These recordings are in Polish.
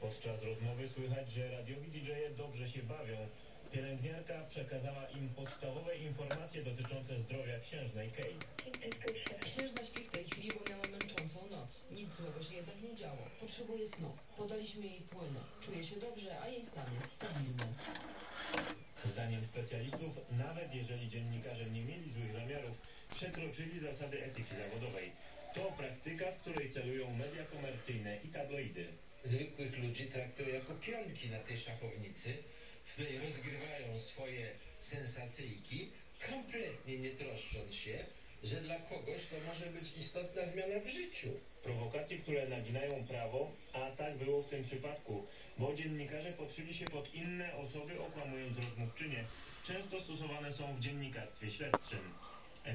Podczas rozmowy słychać, że radiowi DJ-e dobrze się bawią. Pielęgniarka przekazała im podstawowe informacje dotyczące zdrowia księżnej Kate. Księżna śpi w tej chwili, bo miała męczącą noc. Nic złego się jednak nie działo. Potrzebuje snu. Podaliśmy jej płyny. Czuje się dobrze, a jej stan jest stabilny. Zdaniem specjalistów, nawet jeżeli dziennikarze nie mieli złych zamiarów, przekroczyli zasady etyki zawodowej. To praktyka, w której celują media komercyjne i tabloidy. zwykłych ludzi traktują jako pionki na tej szachownicy, w której rozgrywają swoje sensacyjki, kompletnie nie troszcząc się, że dla kogoś to może być istotna zmiana w życiu. Prowokacje, które naginają prawo, a tak było w tym przypadku, bo dziennikarze podszyli się pod inne osoby, okłamując rozmówczynię, często stosowane są w dziennikarstwie śledczym.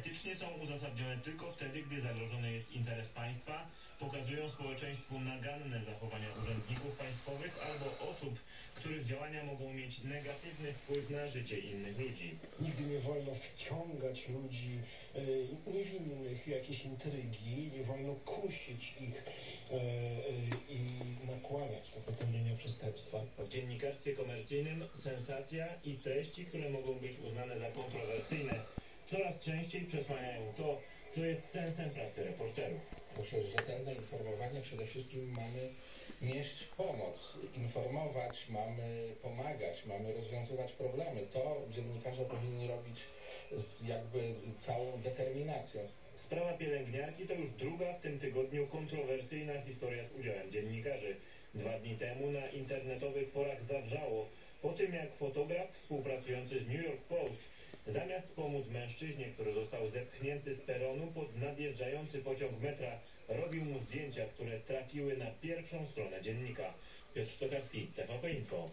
Etycznie są uzasadnione tylko wtedy, gdy zagrożony jest interes państwa, pokazują społeczeństwu naganne zachowania urzędników państwowych albo osób, których działania mogą mieć negatywny wpływ na życie innych ludzi. Nigdy nie wolno wciągać ludzi e, niewinnych w jakieś intrygi, nie wolno kusić ich e, e, i nakłaniać do popełnienia przestępstwa. W dziennikarstwie komercyjnym sensacja i treści, które mogą być uznane za kontrowersyjne, coraz częściej przesłaniają to, co jest sensem pracy reporterów. Poprzez rzetelne informowanie przede wszystkim mamy nieść pomoc, informować, mamy pomagać, mamy rozwiązywać problemy. To dziennikarze powinni robić z jakby całą determinacją. Sprawa pielęgniarki to już druga w tym tygodniu kontrowersyjna historia z udziałem dziennikarzy. Dwa dni temu na internetowych forach zawrzało po tym, jak fotograf współpracujący z New York Post zamiast pomóc mężczyźnie, który został zepchnięty z peronu pod nadjeżdżający pociąg metra, robił mu zdjęcia, które trafiły na pierwszą stronę dziennika. Piotr Stokarski, TVP Info.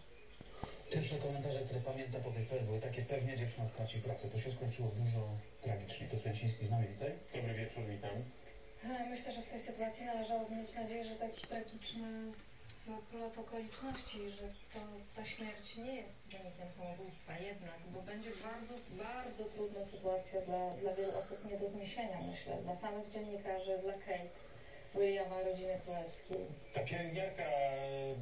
Pierwsze komentarze, które pamiętam po tej sprawie były takie, pewnie dziewczyna straci pracę. To się skończyło dużo tragicznie. Piotr Janciński z nami tutaj. Dobry wieczór, witam. E, Myślę, że w tej sytuacji należałoby mieć nadzieję, że to jakiś tragiczny splot okoliczności, że to, ta śmierć nie jest wynikiem samobójstwa jednak, bo będzie bardzo, bardzo trudna sytuacja dla, dla wielu osób nie do zniesienia, myślę, dla samych dziennikarzy, dla Kate, Williama, rodziny Królewskiej. Ta pielęgniarka, e,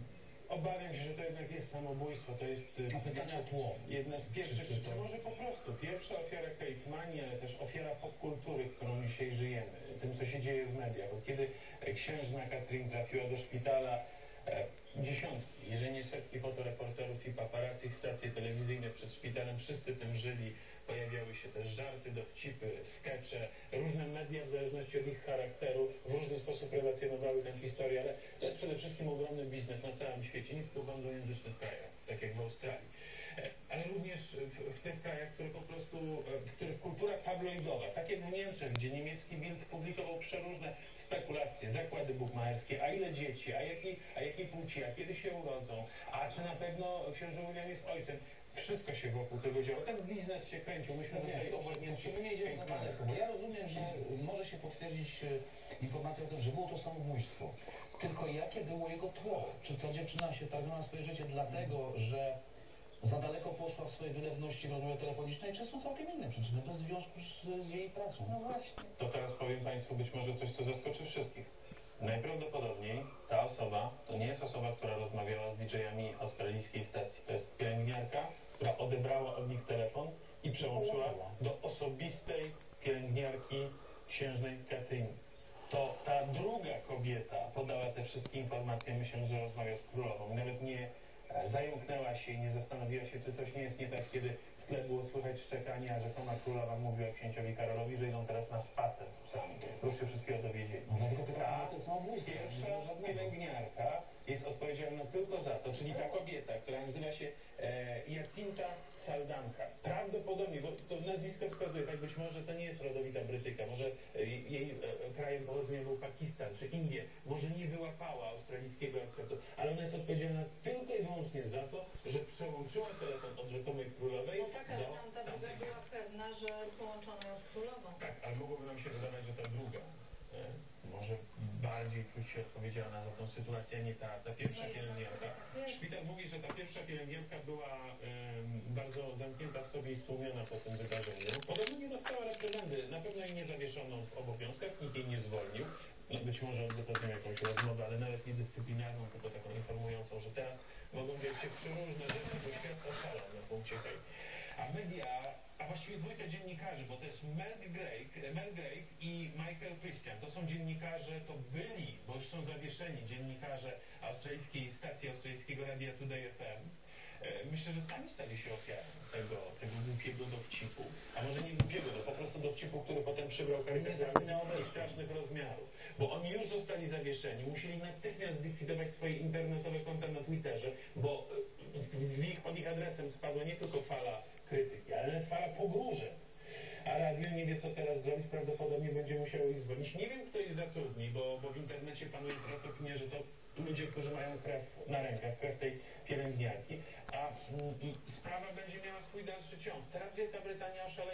obawiam się, że to jednak jest samobójstwo. To jest e, A pytanie o tło. jedna z pierwszych, Czy- czy czy, może po prostu pierwsza ofiara Kate ale też ofiara popkultury, którą dzisiaj żyjemy, tym, co się dzieje w mediach. Bo kiedy e, księżna Katrin trafiła do szpitala, dziesiątki, jeżeli nie setki fotoreporterów i paparazzi, stacje telewizyjne przed szpitalem, wszyscy tym żyli. Pojawiały się też żarty, dowcipy, skecze, różne media w zależności od ich charakteru w różny sposób relacjonowały tę historię, ale to jest przede wszystkim ogromny biznes na całym świecie, nie tylko w anglojęzycznych krajach, tak jak w Australii, E, ale również w, w tych krajach, które po prostu, e, kultura tabloidowa, tak jak w Niemczech, gdzie niemiecki Bild publikował przeróżne spekulacje, zakłady bukmacherskie, a ile dzieci, a jakiej, a jakiej płci, a kiedy się urodzą, a czy na pewno książę William jest ojcem. Wszystko się wokół tego działo. Ten biznes się kręcił. Myśmy No zostali obłędnięci. musimy nie iść na daleko, bo ja rozumiem, że może się potwierdzić e, informacja o tym, że było to samobójstwo. Tylko jakie było jego tło? Czy ta dziewczyna się targnęła na swoje życie dlatego, że za daleko poszła w swojej wylewności w rozmowie telefonicznej, czy są całkiem inne przyczyny, bez związku z, z jej pracą? No właśnie. To teraz powiem Państwu być może coś, co zaskoczy wszystkich. Najprawdopodobniej ta osoba to nie jest osoba, która rozmawiała z DJ-ami australijskiej stacji. To jest pielęgniarka, która odebrała od nich telefon i przełączyła do osobistej pielęgniarki księżnej Katrin. To ta druga kobieta podała te wszystkie informacje, myślę, że rozmawia z królową. Nawet nie zająknęła się i nie zastanowiła się, czy coś nie jest nie tak, kiedy w tle było słychać szczekanie, a rzekoma królowa mówiła księciowi Karolowi, że idą teraz na spacer z psami. Już się wszystkiego dowiedzieli. No pytam, Ta to było pierwsza pielęgniarka jest odpowiedzialna tylko za to, czyli ta kobieta, która nazywa się e, Jacinta Saldanka. Prawdopodobnie, bo to nazwisko wskazuje, tak być może to nie jest rodowita Brytyjka, może e, jej e, krajem pochodzenia był Pakistan czy Indie, może nie wyłapała australijskiego akcentu, ale ona jest odpowiedzialna tylko i wyłącznie za to, że przełączyła telefon od rzekomej królowej No taka, że do tam ta druga tamtej. była pewna, że połączono ją z królową. Tak, ale mogłoby nam się wydawać, że ta druga e, może bardziej czuć się odpowiedzialna za tą sytuację, a nie ta, ta pierwsza pielęgniarka. Szpital mówi, że ta pierwsza pielęgniarka była em, bardzo zamknięta w sobie i stłumiona po tym wydarzeniu. Podobno nie dostała reprymendy, na pewno jej nie zawieszono w obowiązkach, nikt jej nie zwolnił. no być może nią jakąś rozmowę, ale nawet nie dyscyplinarną, tylko taką informującą, że teraz mogą dziać się przeróżne rzeczy, bo świat oszalał na punkcie tej. A media, a właściwie dwójka dziennikarzy, bo to jest Mel Drake, Mel Drake i Michael Christian. To są dziennikarze, to byli, bo już są zawieszeni dziennikarze australijskiej stacji australijskiego radia Today FM. E, Myślę, że sami stali się ofiarą tego, tego głupiego dowcipu. A może nie głupiego, no po prostu dowcipu, który potem przybrał karykaturalnych strasznych rozmiarów. Bo oni już zostali zawieszeni, musieli natychmiast zlikwidować swoje internetowe konta na Twitterze, bo e, w ich, pod ich adresem spadła nie tylko fala krytyki, ale nawet fala pogróżek. A radio nie wie, co teraz zrobić, prawdopodobnie będzie musiało ich zwolnić. Nie wiem, kto ich zatrudni, bo, bo w internecie panuje zwrot opinii, że to ludzie, którzy mają krew na rękach, krew tej pielęgniarki, a mm, i sprawa będzie miała swój dalszy ciąg. Teraz Wielka Brytania oszaleje.